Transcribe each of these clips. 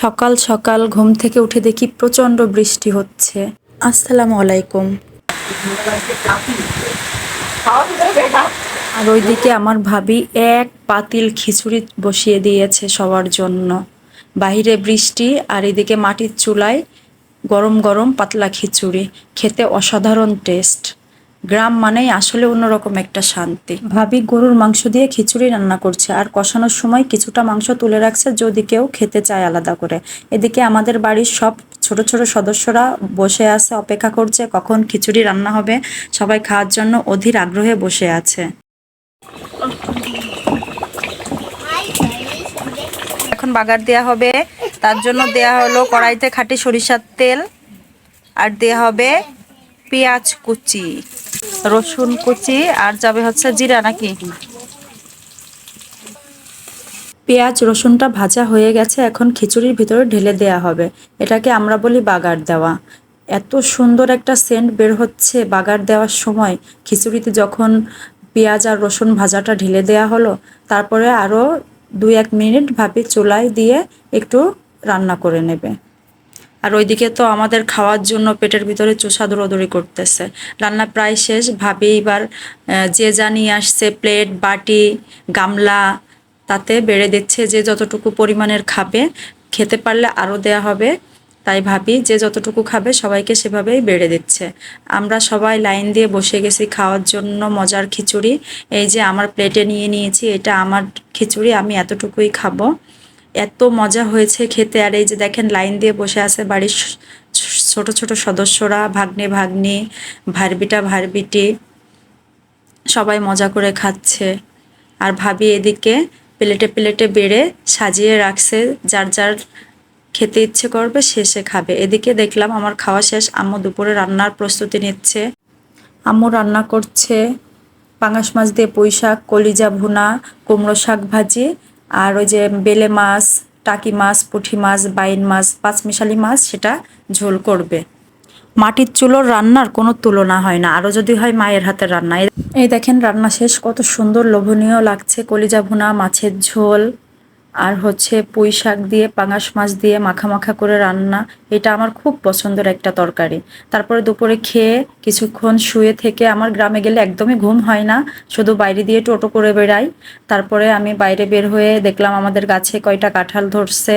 সকাল সকাল ঘুম থেকে উঠে দেখি প্রচণ্ড বৃষ্টি হচ্ছে। আসসালামু আলাইকুম। আর ওইদিকে আমার ভাবি এক পাতিল খিচুড়ি বসিয়ে দিয়েছে সবার জন্য। বাইরে বৃষ্টি আর এদিকে মাটির চুলায় গরম গরম পাতলা খিচুড়ি। খেতে অসাধারণ টেস্ট। গ্রাম মানেই আসলে অন্যরকম একটা শান্তি। ভাবি গরুর মাংস দিয়ে খিচুড়ি রান্না করছে আর কষানোর সময় কিছুটা মাংস তুলে রাখছে যদি কেউ খেতে চায় আলাদা করে। এদিকে আমাদের বাড়ির সব ছোট ছোট সদস্যরা বসে আছে, অপেক্ষা করছে কখন খিচুড়ি রান্না হবে। সবাই খাওয়ার জন্য অধীর আগ্রহে বসে আছে। এখন বাগার দেয়া হবে। তার জন্য দেয়া হলো কড়াইতে খাঁটি সরিষার তেল। আর দেয়া হবে পেঁয়াজ কুচি, রসুন কুচি, আর যাবে হচ্ছে জিরা নাকি? পেঁয়াজ, রসুনটা ভাজা হয়ে গেছে, এখন খিচুড়ির ভিতরে ঢেলে দেয়া হবে। এটাকে আমরা বলি বাগার দেওয়া। এত সুন্দর একটা সেন্ট বের হচ্ছে বাগার দেওয়ার সময়। খিচুড়িতে যখন পেঁয়াজ আর রসুন ভাজাটা ঢেলে দেয়া হলো, তারপরে আরও দুই এক মিনিট ভাবি চুলায় দিয়ে একটু রান্না করে নেবে। আর ওইদিকে তো আমাদের খাওয়ার জন্য পেটের ভিতরে চোষা দৌড়দৌড়ি করতেছে। রান্না প্রায় শেষ, ভাবি এবার যে নিয়ে আসছে, প্লেট, বাটি, গামলা, তাতে বেড়ে দিচ্ছে যে যতটুকু পরিমাণের খাবে, খেতে পারলে আরও দেয়া হবে। তাই ভাবি যে যতটুকু খাবে সবাইকে সেভাবেই বেড়ে দিচ্ছে। আমরা সবাই লাইন দিয়ে বসে গেছি খাওয়ার জন্য মজার খিচুড়ি। এই যে আমার প্লেটে নিয়ে নিয়েছি, এটা আমার খিচুড়ি, আমি এতটুকুই খাব। এত মজা হয়েছে খেতে। আর এই যে দেখেন, লাইন দিয়ে বসে আছে বাড়ির ছোট ছোট সদস্যরা, ভাগ্নে ভাগ্নি, ভারবিটা ভারবিটি। সবাই মজা করে খাচ্ছে। আর ভাবি এদিকে প্লেটে প্লেটে বেড়ে সাজিয়ে রাখছে, যার যার খেতে ইচ্ছে করবে সে সে খাবে। এদিকে দেখলাম আমার খাওয়া শেষ, আম্মু দুপুরে রান্নার প্রস্তুতি নিচ্ছে। আম্মু রান্না করছে, পাঙাশ মাছ দিয়ে পুঁই শাক কলিজা ভুনা, কুমড়ো শাক ভাজি আর ওই যে বেলে মাছ, টাকি মাছ, পুঠি মাছ, বাইন মাছ, পাঁচমিশালি মাছ সেটা ঝোল করবে। মাটির চুলোর রান্নার কোনো তুলনা হয় না, আরও যদি হয় মায়ের হাতের রান্না। এই- এই দেখেন রান্না শেষ, কত সুন্দর লোভনীয় লাগছে, কলিজা ভুনা, মাছের ঝোল। আর হচ্ছে পুঁই শাক দিয়ে, পাঙাশ মাছ দিয়ে মাখা মাখা করে রান্না, এটা আমার খুব পছন্দের একটা তরকারি। তারপরে দুপুরে খেয়ে কিছুক্ষণ শুয়ে থেকে আমার গ্রামে গেলে একদমই ঘুম হয় না, শুধু বাইরে দিয়ে টোটো করে বেড়াই। তারপরে আমি বাইরে বের হয়ে দেখলাম আমাদের গাছে কয়টা কাঁঠাল ধরছে,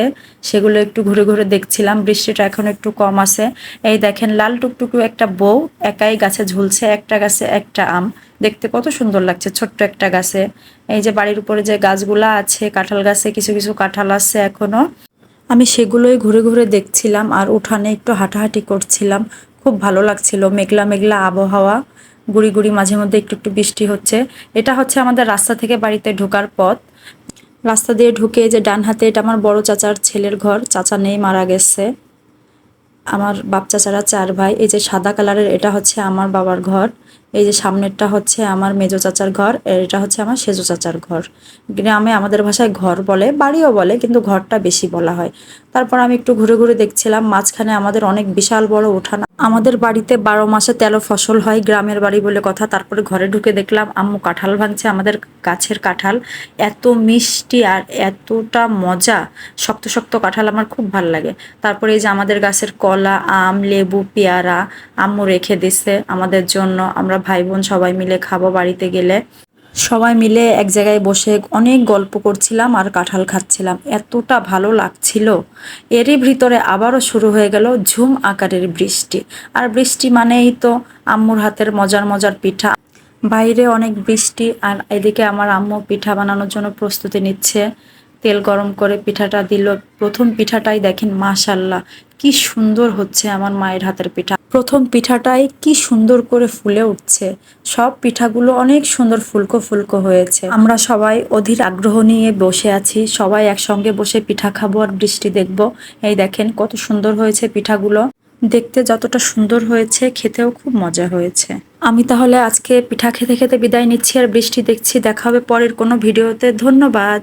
সেগুলো একটু ঘুরে ঘুরে দেখছিলাম, বৃষ্টিটা এখন একটু কম আছে। এই দেখেন, লাল টুকটুকু একটা বউ, একাই গাছে ঝুলছে, একটা গাছে একটা আম। দেখতে কত সুন্দর লাগছে ছোট্ট একটা গাছে। এই যে বাড়ির উপরে যে গাছগুলা আছে, কাঁঠাল গাছে কিছু কিছু কাঁঠাল আছে এখনও। আমি সেগুলোই ঘুরে ঘুরে দেখছিলাম আর উঠানে একটু হাঁটাহাঁটি করছিলাম। খুব ভালো লাগছিল, মেঘলা মেঘলা আবহাওয়া, গুড়ি গুড়ি মাঝে মধ্যে একটু একটু বৃষ্টি হচ্ছে। এটা হচ্ছে আমাদের রাস্তা থেকে বাড়িতে ঢোকার পথ। রাস্তা দিয়ে ঢুকে যে ডান হাতে এটা আমার বড় চাচার ছেলের ঘর, চাচা নেই, মারা গেছে। আমার বাপ চাচারা চার ভাই, এই যে সাদা কালারের এটা হচ্ছে আমার বাবার ঘর। এই যে সামনেরটা হচ্ছে আমার মেজো চাচার ঘর, এটা হচ্ছে আমার সেজো চাচার ঘর। গ্রামে আমাদের ভাষায় ঘর বলে, বাড়িও বলে, কিন্তু ঘরটা বেশি বলা হয়। তারপর আমি একটু ঘুরে ঘুরে দেখছিলাম, মাঝখানে আমাদের অনেক বিশাল বড় উঠান। আমাদের বাড়িতে বারো মাসে তেরো ফসল হয়, গ্রামের বাড়ি বলে কথা। তারপরে ঘরে ঢুকে দেখলাম, আম্মু কাঁঠাল ভাঙছে আমাদের গাছের কাঁঠাল। এত মিষ্টি আর এতটা মজা, শক্ত শক্ত কাঁঠাল আমার খুব ভালো লাগে। তারপরে এই যে আমাদের গাছের কলা, আম, লেবু, পেয়ারা, আম্মু রেখে দিছে আমাদের জন্য। আমরা ভাই বোন সবাই মিলে খাব বাড়িতে গেলে। সবাই মিলে এক জায়গায় বসে অনেক গল্প করছিলাম আর কাঁঠাল খাচ্ছিলাম। এতটা ভালো লাগছিল। এরই ভিতরে আবারও শুরু হয়ে গেল ঝুম আকারের বৃষ্টি। আর বৃষ্টি মানেই তো আম্মুর হাতের মজার মজার পিঠা। বাইরে অনেক বৃষ্টি আর এদিকে আমার আম্মু পিঠা বানানোর জন্য প্রস্তুতি নিচ্ছে। তেল গরম করে পিঠাটা দিল। প্রথম পিঠাটাই দেখেন মাশাল্লাহ, কি সুন্দর হচ্ছে আমার মায়ের হাতের পিঠা। প্রথম পিঠাটাই কি সুন্দর করে ফুলে উঠছে। সব পিঠাগুলো অনেক সুন্দর ফুলকো ফুলকো হয়েছে। আমরা সবাই অধীর আগ্রহ নিয়ে বসে আছি। সবাই একসঙ্গে বসে পিঠা খাব আর বৃষ্টি দেখব। এই দেখেন কত সুন্দর হয়েছে পিঠাগুলো। দেখতে যতটা সুন্দর হয়েছে, খেতেও খুব মজা হয়েছে। আমি তাহলে আজকে পিঠা খেতে খেতে বিদায় নিচ্ছি আর বৃষ্টি দেখছি। দেখা হবে পরের কোনো ভিডিওতে। ধন্যবাদ।